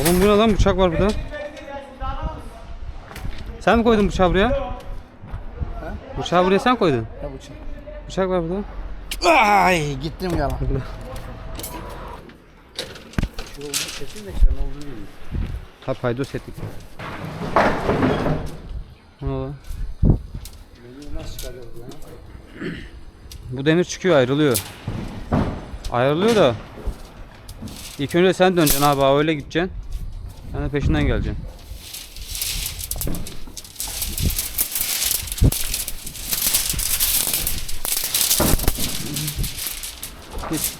Oğlum bu ne lan bıçak var burada. Sen mi koydun bıçağı buraya? Bıçağı buraya sen koydun. Ne bıçak? Bıçak var burada. Ay gittim yalan. Ha paydos ettik. Ne oldu? Bu demir çıkıyor ayrılıyor. Ayrılıyor da. İlk önce sen döneceksin abi öyle gideceksin. Sen de peşinden geleceksin. Git.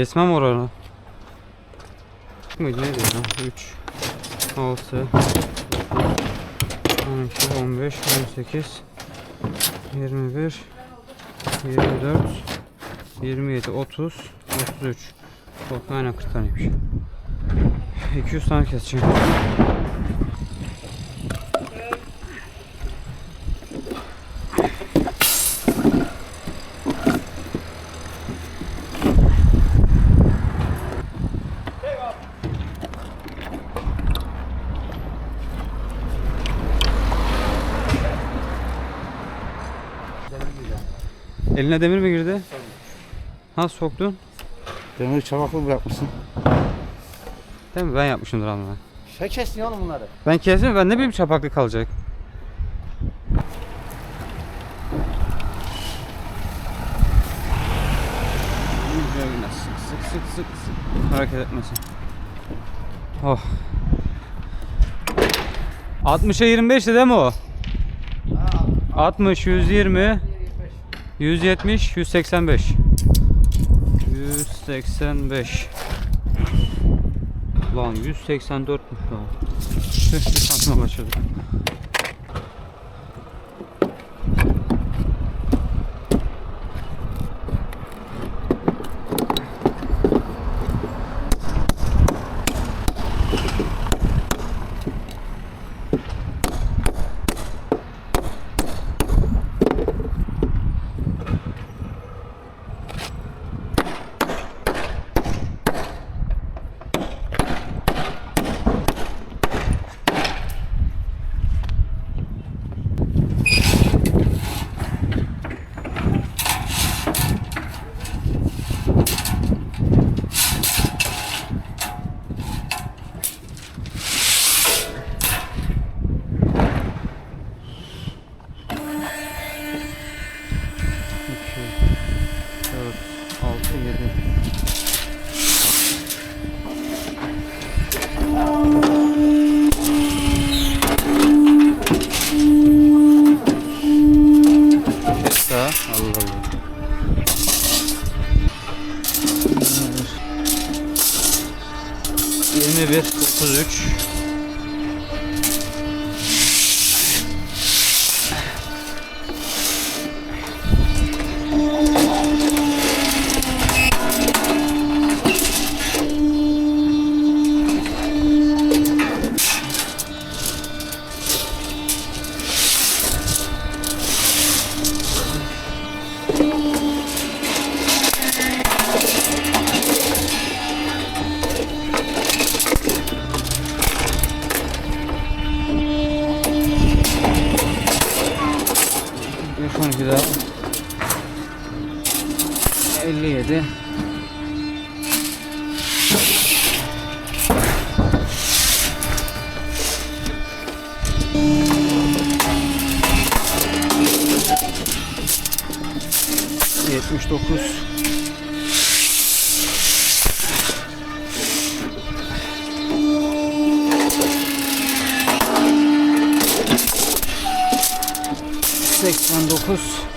Kesmem oranı. Mıydı neydi ya? 3 6 12 15 18 21 24 27 30 33 Toplam aynen 40 taneymiş. 200 tane keseceğim. Eline demir mi girdi? Nasıl soktun? Demir çavaklı bırakmışsın. Değil mi? Ben yapmışımdır ben. Sen kestin oğlum bunları. Ben kestim ben ne bileyim çapaklık kalacak. Sık sık sık sık. Hareket etmesin. Oh. 60'a 25 değil mi o? 60, 120, 170, 185. 185. Lan 184'müş lan. Tüh, bir santima başladı. Yedi. Kes daha. Allah Allah. Yirmi bir, otuz üç. Daha. 57. Yetmiş 89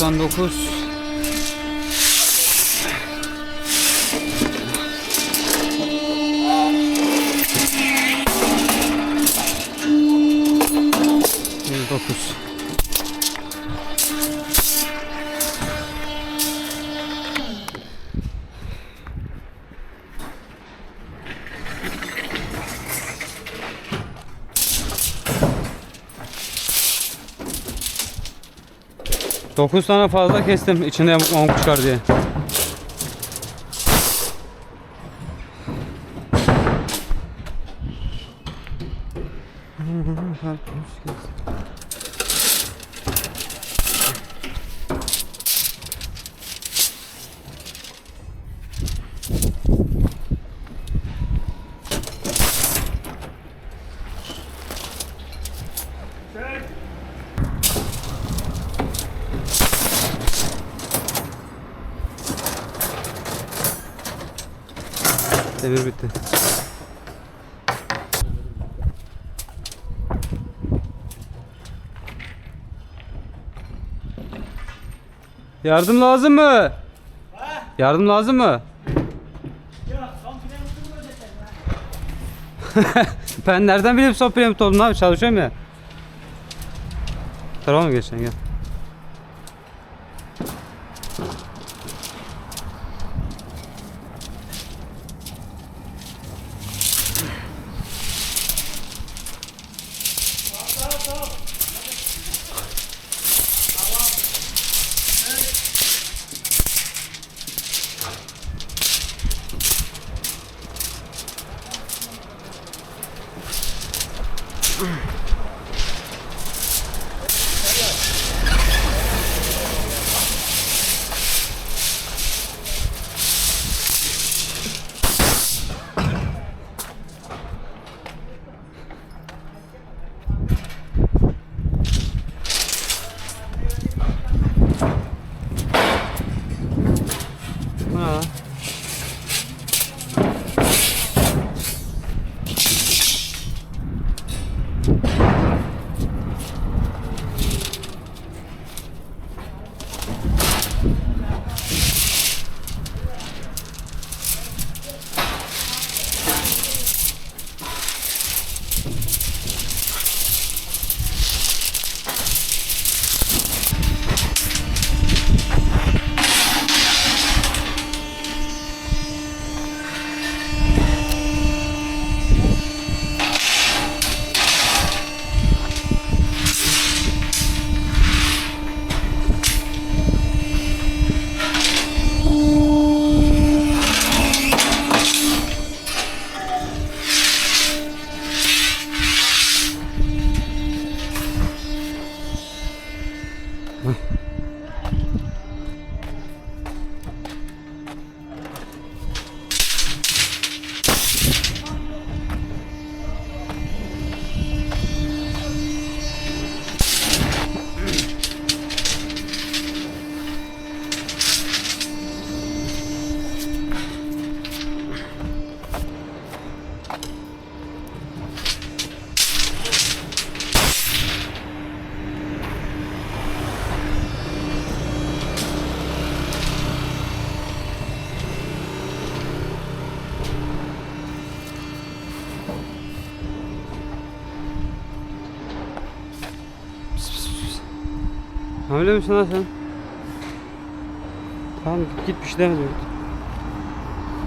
99 9 tane fazla kestim içinde yamuk mamuk çıkar diye. Demir bitti. Yardım lazım mı? Yardım lazım mı? ben nereden bileyim son piramit abi çalışıyorum ya. Tarafa mı geçeceksin gel. Right. Hamile misin lan sen? Tamam git, git bir şey demedim git.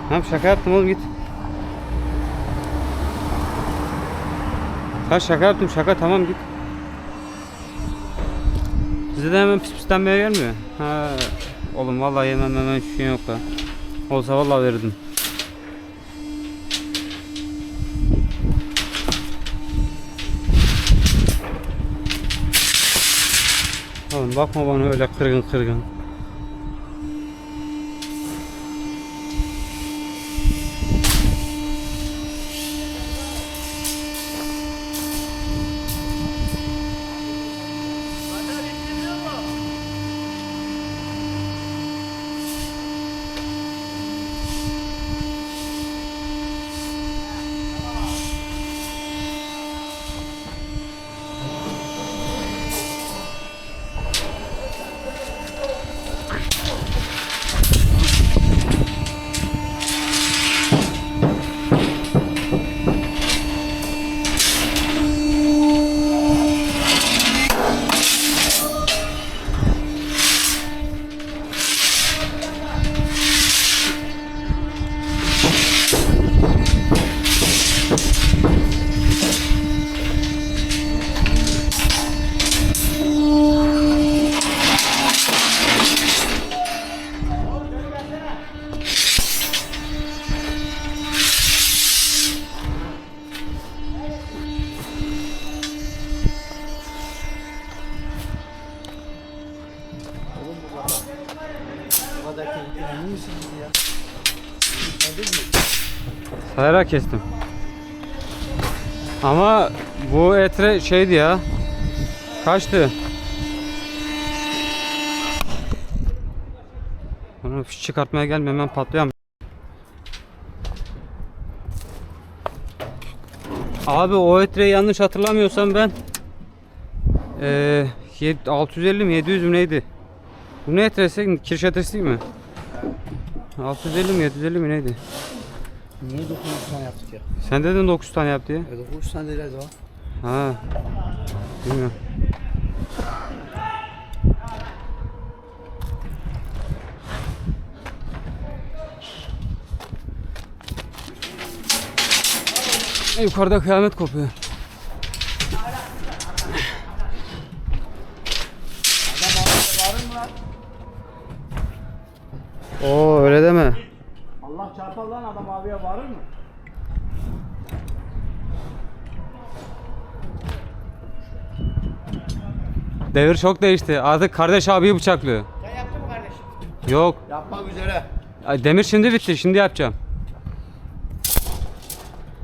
Tamam şaka yaptım oğlum git. Ha şaka yaptım şaka tamam git. Size de hemen pis pislenmeye gelmiyor. Ha oğlum vallahi yemem hemen hiçbir şey yok da. Olsa vallahi verirdim. Oğlum bakma bana öyle kırgın kırgın. misin kestim. Ama bu etre şeydi ya. Kaçtı. Bunu çıkartmaya gelme hemen patlayan. Abi o etreyi yanlış hatırlamıyorsam ben e, 650 mi 700 mi neydi? Bu ne etresi? Kirş etresi değil mi? 650 mi 750 mi neydi? Niye 900 tane yaptık ya? Sen dedin 9 tane yap diye. E 900 tane değil o. Ha. Bilmiyorum. Yukarıda kıyamet kopuyor. Oo öyle deme. Allah çarpar lan adam abiye varır mı? Devir çok değişti. Artık kardeş abiyi bıçaklıyor. Sen yaptın mı kardeşim? Yok. Yapmak üzere. Ay, Demir şimdi bitti. Şimdi yapacağım.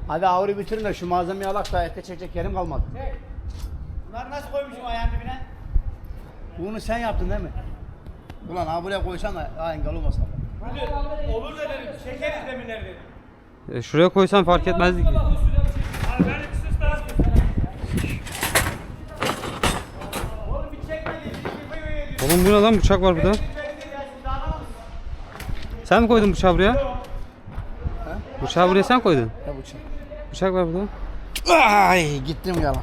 Hadi avru bitirin de şu malzemeyi alak da ete çekecek yerim kalmadı. Bunları nasıl koymuşum ayağın dibine? Bunu sen yaptın değil mi? Ulan ha buraya koysan da ha engel olmasın. Hadi olur da dedim. Çekeriz demirleri dedim. E, şuraya koysan fark etmezdi ki. Abi ben de bir sus daha Oğlum bu ne lan bıçak var burada. Sen mi koydun bıçağı buraya? Bıçağı buraya sen koydun. Ya bıçak. Bıçak var burada. Ay gittim yalan.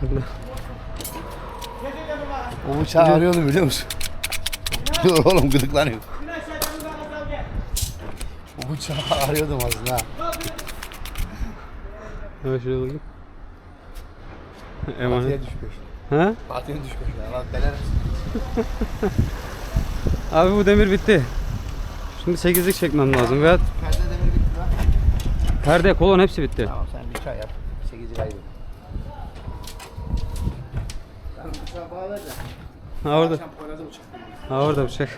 O bıçağı arıyordum biliyor musun? Oğlum gıdıklanıyor. Bıçağı arıyordum aslında. ha. Evet şuraya bakayım. Emanet. Batıya düşmüş. Ha? Batıya düşmüş ya lan deneriz. Abi bu demir bitti. Şimdi 8'lik çekmem lazım veya Perde demir bitti lan. perde, kolon hepsi bitti. Tamam sen bir çay yap. 8 liraydı. Sen bıçağı bağla da. Ha orada. Akşam. Ha orada bıçak.